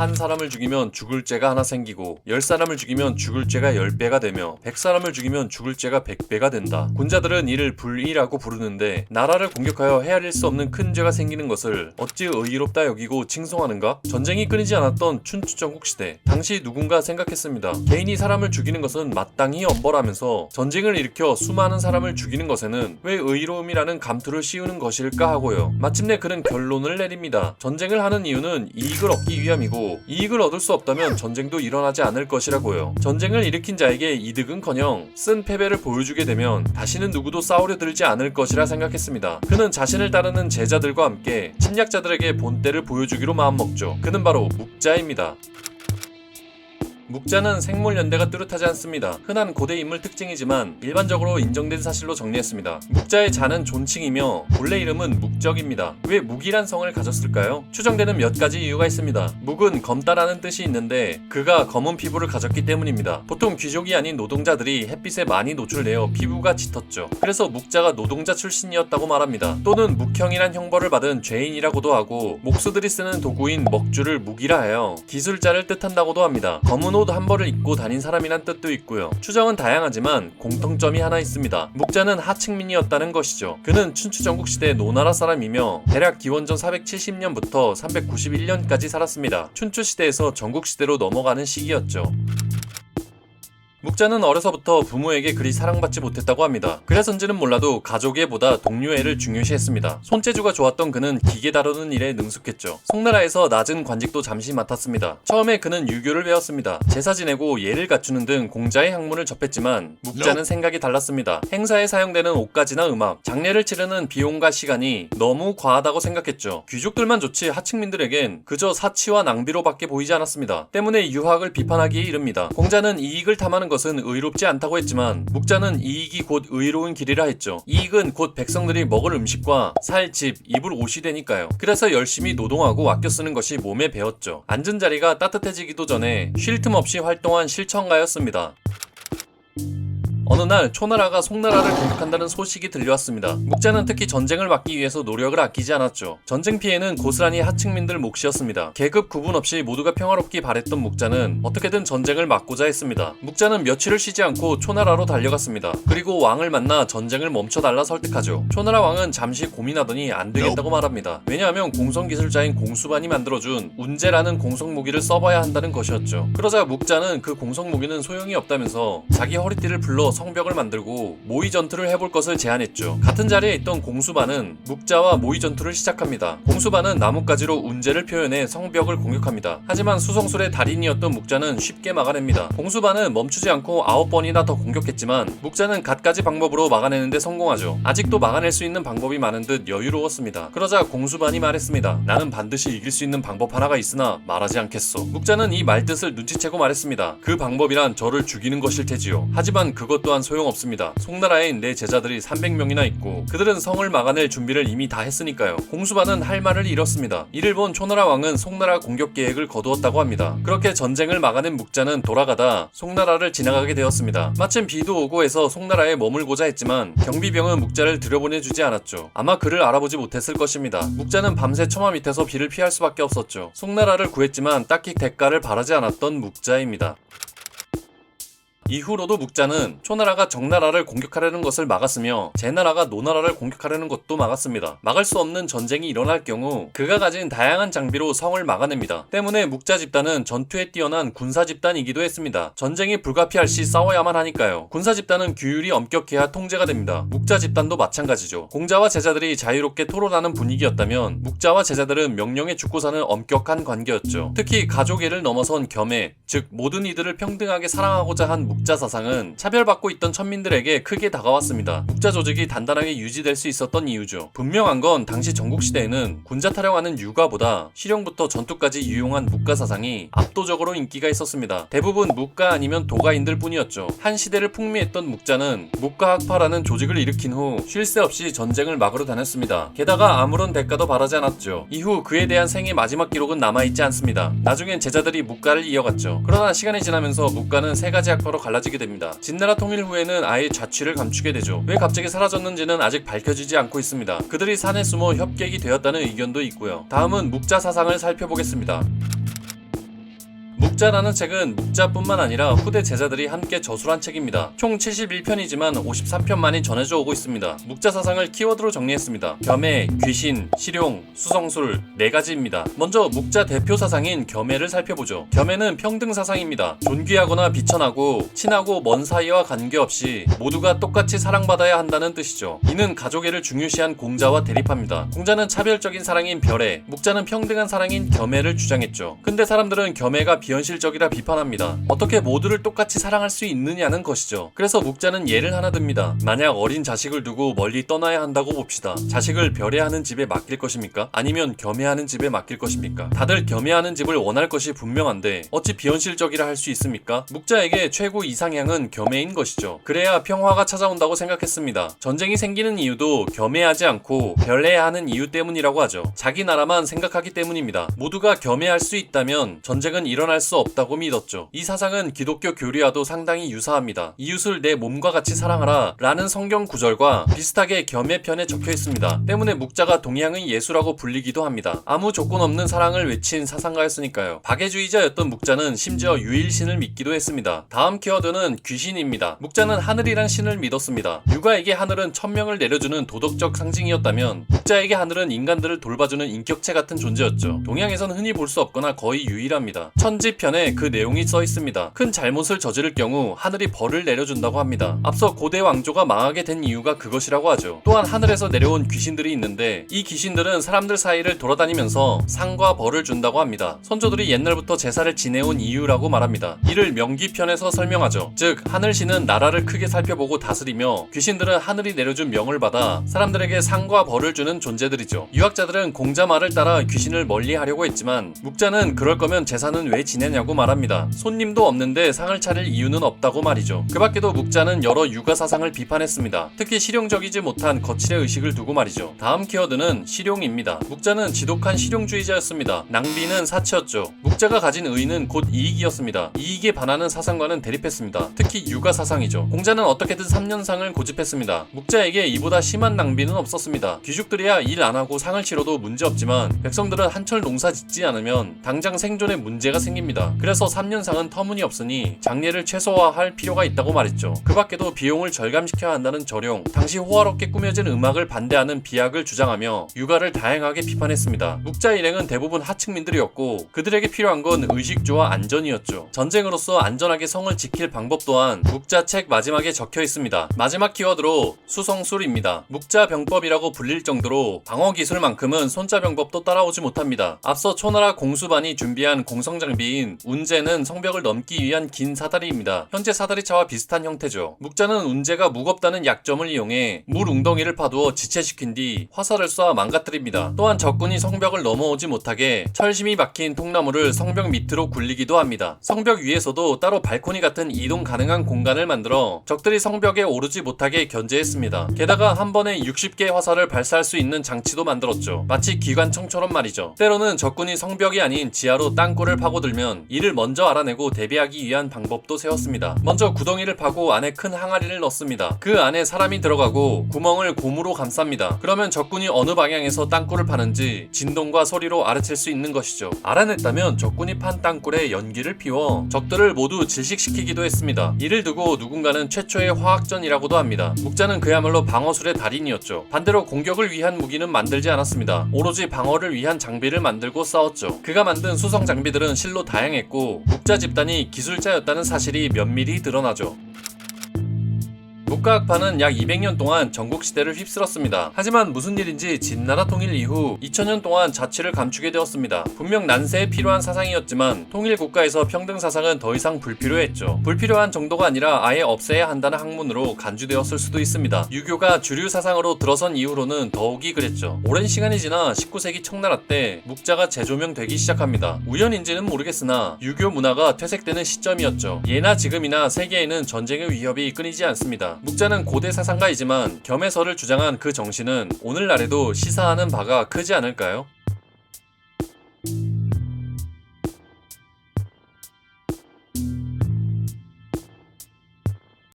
한 사람을 죽이면 죽을 죄가 하나 생기고 열 사람을 죽이면 죽을 죄가 열 배가 되며 백 사람을 죽이면 죽을 죄가 백 배가 된다. 군자들은 이를 불의라고 부르는데 나라를 공격하여 헤아릴 수 없는 큰 죄가 생기는 것을 어찌 의롭다 여기고 칭송하는가? 전쟁이 끊이지 않았던 춘추 전국 시대 당시 누군가 생각했습니다. 개인이 사람을 죽이는 것은 마땅히 엄벌하면서 전쟁을 일으켜 수많은 사람을 죽이는 것에는 왜 의로움이라는 감투를 씌우는 것일까 하고요. 마침내 그는 결론을 내립니다. 전쟁을 하는 이유는 이익을 얻기 위함이고 이익을 얻을 수 없다면 전쟁도 일어나지 않을 것이라고요. 전쟁을 일으킨 자에게 이득은커녕 쓴 패배를 보여주게 되면 다시는 누구도 싸우려 들지 않을 것이라 생각했습니다. 그는 자신을 따르는 제자들과 함께 침략자들에게 본때를 보여주기로 마음먹죠. 그는 바로 묵자입니다. 묵자는 생물 연대가 뚜렷하지 않습니다. 흔한 고대 인물 특징이지만 일반적으로 인정된 사실로 정리했습니다. 묵자의 자는 존칭이며 본래 이름은 묵적입니다. 왜 묵이란 성을 가졌을까요? 추정되는 몇 가지 이유가 있습니다. 묵은 검다라는 뜻이 있는데 그가 검은 피부를 가졌기 때문입니다. 보통 귀족이 아닌 노동자들이 햇빛에 많이 노출되어 피부가 짙었죠. 그래서 묵자가 노동자 출신이었다고 말합니다. 또는 묵형이란 형벌을 받은 죄인이라고도 하고 목수들이 쓰는 도구인 먹줄을 묵이라 하여 기술자를 뜻한다고도 합니다. 검은 옷한 벌을 입고 다닌 사람이란 뜻도 있고요. 추정은 다양하지만 공통점이 하나 있습니다. 묵자는 하층민이었다는 것이죠. 그는 춘추 전국 시대 노나라 사람이며 대략 기원전 470년부터 391년까지 살았습니다. 춘추 시대에서 전국 시대로 넘어가는 시기였죠. 묵자는 어려서부터 부모에게 그리 사랑받지 못했다고 합니다. 그래서인지는 몰라도 가족애보다 동료애를 중요시했습니다. 손재주가 좋았던 그는 기계 다루는 일에 능숙했죠. 송나라에서 낮은 관직도 잠시 맡았습니다. 처음에 그는 유교를 배웠습니다. 제사 지내고 예를 갖추는 등 공자의 학문을 접했지만 묵자는 생각이 달랐습니다. 행사에 사용되는 옷가지나 음악, 장례를 치르는 비용과 시간이 너무 과하다고 생각했죠. 귀족들만 좋지 하층민들에겐 그저 사치와 낭비로밖에 보이지 않았습니다. 때문에 유학을 비판하기에 이릅니다. 공자는 이익을 탐하는 것은 의롭지 않다고 했지만 묵자는 이익이 곧 의로운 길이라 했죠. 이익은 곧 백성들이 먹을 음식과 살 집, 입을 옷이 되니까요. 그래서 열심히 노동하고 아껴 쓰는 것이 몸에 배었죠. 앉은 자리가 따뜻해지기도 전에 쉴 틈 없이 활동한 실천가였습니다. 어느 날 초나라가 송나라를 공격한다는 소식이 들려왔습니다. 묵자는 특히 전쟁을 막기 위해서 노력을 아끼지 않았죠. 전쟁 피해는 고스란히 하층민들 몫이었습니다. 계급 구분 없이 모두가 평화롭기 바랬던 묵자는 어떻게든 전쟁을 막고자 했습니다. 묵자는 며칠을 쉬지 않고 초나라로 달려갔습니다. 그리고 왕을 만나 전쟁을 멈춰달라 설득하죠. 초나라 왕은 잠시 고민하더니 안 되겠다고 말합니다. 왜냐하면 공성 기술자인 공수반이 만들어준 운제라는 공성 무기를 써봐야 한다는 것이었죠. 그러자 묵자는 그 공성 무기는 소용이 없다면서 자기 허리띠를 불러 성벽을 만들고 모의 전투를 해볼 것을 제안했죠. 같은 자리에 있던 공수반은 묵자와 모의 전투를 시작합니다. 공수반은 나뭇가지로 운제를 표현해 성벽을 공격합니다. 하지만 수성술의 달인이었던 묵자는 쉽게 막아냅니다. 공수반은 멈추지 않고 아홉 번이나 더 공격했지만 묵자는 갖가지 방법으로 막아내는데 성공하죠. 아직도 막아낼 수 있는 방법이 많은 듯 여유로웠습니다. 그러자 공수반이 말했습니다. 나는 반드시 이길 수 있는 방법 하나가 있으나 말하지 않겠소. 묵자는 이 말뜻을 눈치채고 말했습니다. 그 방법이란 저를 죽이는 것일 테지요. 하지만 그것 또한 소용없습니다. 송나라엔 내 제자들이 300명이나 있고 그들은 성을 막아낼 준비를 이미 다 했으니까요. 공수반은 할 말을 잃었습니다. 이를 본 초나라 왕은 송나라 공격 계획을 거두었다고 합니다. 그렇게 전쟁을 막아낸 묵자는 돌아가다 송나라를 지나가게 되었습니다. 마침 비도 오고 해서 송나라에 머물고자 했지만 경비병은 묵자를 들여보내주지 않았죠. 아마 그를 알아보지 못했을 것입니다. 묵자는 밤새 처마 밑에서 비를 피할 수밖에 없었죠. 송나라를 구했지만 딱히 대가를 바라지 않았던 묵자입니다. 이후로도 묵자는 초나라가 정나라를 공격하려는 것을 막았으며 제나라가 노나라를 공격하려는 것도 막았습니다. 막을 수 없는 전쟁이 일어날 경우 그가 가진 다양한 장비로 성을 막아냅니다. 때문에 묵자 집단은 전투에 뛰어난 군사 집단이기도 했습니다. 전쟁이 불가피할 시 싸워야만 하니까요. 군사 집단은 규율이 엄격해야 통제가 됩니다. 묵자 집단도 마찬가지죠. 공자와 제자들이 자유롭게 토론하는 분위기였다면 묵자와 제자들은 명령에 죽고 사는 엄격한 관계였죠. 특히 가족애를 넘어선 겸해, 즉 모든 이들을 평등하게 사랑하고자 한 묵자 사상은 차별받고 있던 천민들에게 크게 다가왔습니다. 묵자 조직이 단단하게 유지될 수 있었던 이유죠. 분명한 건 당시 전국 시대에는 군자 타령하는 육아보다 실용부터 전투까지 유용한 묵가 사상이 압도적으로 인기가 있었습니다. 대부분 묵가 아니면 도가인들 뿐이었죠. 한 시대를 풍미했던 묵자는 묵가학파라는 조직을 일으킨 후 쉴 새 없이 전쟁을 막으러 다녔습니다. 게다가 아무런 대가도 바라지 않았죠. 이후 그에 대한 생의 마지막 기록은 남아있지 않습니다. 나중엔 제자들이 묵가를 이어갔죠. 그러나 시간이 지나면서 묵가는 세 가지 학파로 갈라 지게 됩니다. 진나라 통일 후에는 아예 자취를 감추게 되죠. 왜 갑자기 사라졌는지는 아직 밝혀지지 않고 있습니다. 그들이 산에 숨어 협객이 되었다는 의견도 있고요. 다음은 묵자 사상을 살펴보겠습니다. 묵자라는 책은 묵자뿐만 아니라 후대 제자들이 함께 저술한 책입니다. 총 71편이지만 53편만이 전해져 오고 있습니다. 묵자 사상을 키워드로 정리했습니다. 겸해, 귀신, 실용, 수성술 네 가지입니다. 먼저 묵자 대표 사상인 겸해를 살펴보죠. 겸해는 평등 사상입니다. 존귀하거나 비천하고 친하고 먼 사이와 관계없이 모두가 똑같이 사랑받아야 한다는 뜻이죠. 이는 가족애를 중요시한 공자와 대립합니다. 공자는 차별적인 사랑인 별애, 묵자는 평등한 사랑인 겸해를 주장했죠. 근데 사람들은 겸해가 비현실 적이라 비판합니다. 어떻게 모두를 똑같이 사랑할 수 있느냐는 것이죠. 그래서 묵자는 예를 하나 듭니다. 만약 어린 자식을 두고 멀리 떠나야 한다고 봅시다. 자식을 별애하는 집에 맡길 것입니까? 아니면 겸해하는 집에 맡길 것입니까? 다들 겸해하는 집을 원할 것이 분명한데 어찌 비현실적이라 할 수 있습니까? 묵자에게 최고 이상향은 겸해인 것이죠. 그래야 평화가 찾아온다고 생각했습니다. 전쟁이 생기는 이유도 겸해하지 않고 별애해야 하는 이유 때문이라고 하죠. 자기 나라만 생각하기 때문입니다. 모두가 겸해할 수 있다면 전쟁은 일어날 수 없다고 믿었죠. 이 사상은 기독교 교리와도 상당히 유사합니다. 이웃을 내 몸과 같이 사랑하라 라는 성경 구절과 비슷하게 겸해편에 적혀 있습니다. 때문에 묵자가 동양의 예수라고 불리기도 합니다. 아무 조건 없는 사랑을 외친 사상가였으니까요. 박애주의자였던 묵자는 심지어 유일신을 믿기도 했습니다. 다음 키워드는 귀신입니다. 묵자는 하늘이란 신을 믿었습니다. 육아에게 하늘은 천명을 내려주는 도덕적 상징이었다면 묵자에게 하늘은 인간들을 돌봐주는 인격체 같은 존재였죠. 동양에선 흔히 볼 수 없거나 거의 유일합니다. 천지편 에 그 내용이 써 있습니다. 큰 잘못을 저지를 경우 하늘이 벌을 내려준다고 합니다. 앞서 고대 왕조가 망하게 된 이유가 그것이라고 하죠. 또한 하늘에서 내려온 귀신들이 있는데 이 귀신들은 사람들 사이를 돌아다니면서 상과 벌을 준다고 합니다. 선조들이 옛날부터 제사를 지내온 이유라고 말합니다. 이를 명기편에서 설명하죠. 즉 하늘신은 나라를 크게 살펴보고 다스리며 귀신들은 하늘이 내려준 명을 받아 사람들에게 상과 벌을 주는 존재들이죠. 유학자들은 공자 말을 따라 귀신을 멀리하려고 했지만 묵자는 그럴 거면 제사는 왜 지내 냐고 말합니다. 손님도 없는데 상을 차릴 이유는 없다고 말이죠. 그 밖에도 묵자는 여러 육아 사상을 비판했습니다. 특히 실용적이지 못한 거칠의 의식을 두고 말이죠. 다음 키워드는 실용입니다. 묵자는 지독한 실용주의자였습니다. 낭비는 사치였죠. 묵자가 가진 의는 곧 이익이었습니다. 이익에 반하는 사상과는 대립했습니다. 특히 육아 사상이죠. 공자는 어떻게든 3년상을 고집했습니다. 묵자에게 이보다 심한 낭비는 없었습니다. 귀족들이야 일 안 하고 상을 치러도 문제 없지만 백성들은 한철 농사 짓지 않으면 당장 생존에 문제가 생깁니다. 그래서 3년상은 터무니없으니 장례를 최소화할 필요가 있다고 말했죠. 그 밖에도 비용을 절감시켜야 한다는 절용, 당시 호화롭게 꾸며진 음악을 반대하는 비약을 주장하며 육아를 다양하게 비판했습니다. 묵자 일행은 대부분 하층민들이었고 그들에게 필요한 건 의식주와 안전이었죠. 전쟁으로서 안전하게 성을 지킬 방법 또한 묵자 책 마지막에 적혀 있습니다. 마지막 키워드로 수성술입니다. 묵자 병법이라고 불릴 정도로 방어 기술만큼은 손자 병법도 따라오지 못합니다. 앞서 초나라 공수반이 준비한 공성 장비인 운제는 성벽을 넘기 위한 긴 사다리입니다. 현재 사다리차와 비슷한 형태죠. 묵자는 운제가 무겁다는 약점을 이용해 물 웅덩이를 파두어 지체시킨 뒤 화살을 쏴 망가뜨립니다. 또한 적군이 성벽을 넘어오지 못하게 철심이 박힌 통나무를 성벽 밑으로 굴리기도 합니다. 성벽 위에서도 따로 발코니 같은 이동 가능한 공간을 만들어 적들이 성벽에 오르지 못하게 견제했습니다. 게다가 한 번에 60개의 화살을 발사할 수 있는 장치도 만들었죠. 마치 기관총처럼 말이죠. 때로는 적군이 성벽이 아닌 지하로 땅굴을 파고들면 이를 먼저 알아내고 대비하기 위한 방법도 세웠습니다. 먼저 구덩이를 파고 안에 큰 항아리를 넣습니다. 그 안에 사람이 들어가고 구멍을 고무로 감쌉니다. 그러면 적군이 어느 방향에서 땅굴을 파는지 진동과 소리로 알아챌 수 있는 것이죠. 알아냈다면 적군이 판 땅굴에 연기를 피워 적들을 모두 질식시키기도 했습니다. 이를 두고 누군가는 최초의 화학전이라고도 합니다. 묵자는 그야말로 방어술의 달인이었죠. 반대로 공격을 위한 무기는 만들지 않았습니다. 오로지 방어를 위한 장비를 만들고 싸웠죠. 그가 만든 수성 장비들은 실로 다양했 고 묵자 집단이 기술자였다는 사실이 면밀히 드러나죠. 국가학파는 약 200년 동안 전국 시대를 휩쓸었습니다. 하지만 무슨 일인지 진나라 통일 이후 2000년 동안 자취를 감추게 되었습니다. 분명 난세에 필요한 사상이었지만 통일 국가에서 평등 사상은 더 이상 불필요했죠. 불필요한 정도가 아니라 아예 없애야 한다는 학문으로 간주되었을 수도 있습니다. 유교가 주류 사상으로 들어선 이후로는 더욱이 그랬죠. 오랜 시간이 지나 19세기 청나라 때 묵자가 재조명되기 시작합니다. 우연인지는 모르겠으나 유교 문화가 퇴색되는 시점이었죠. 예나 지금이나 세계에는 전쟁의 위협이 끊이지 않습니다. 묵자는 고대 사상가이지만 겸해설을 주장한 그 정신은 오늘날에도 시사하는 바가 크지 않을까요?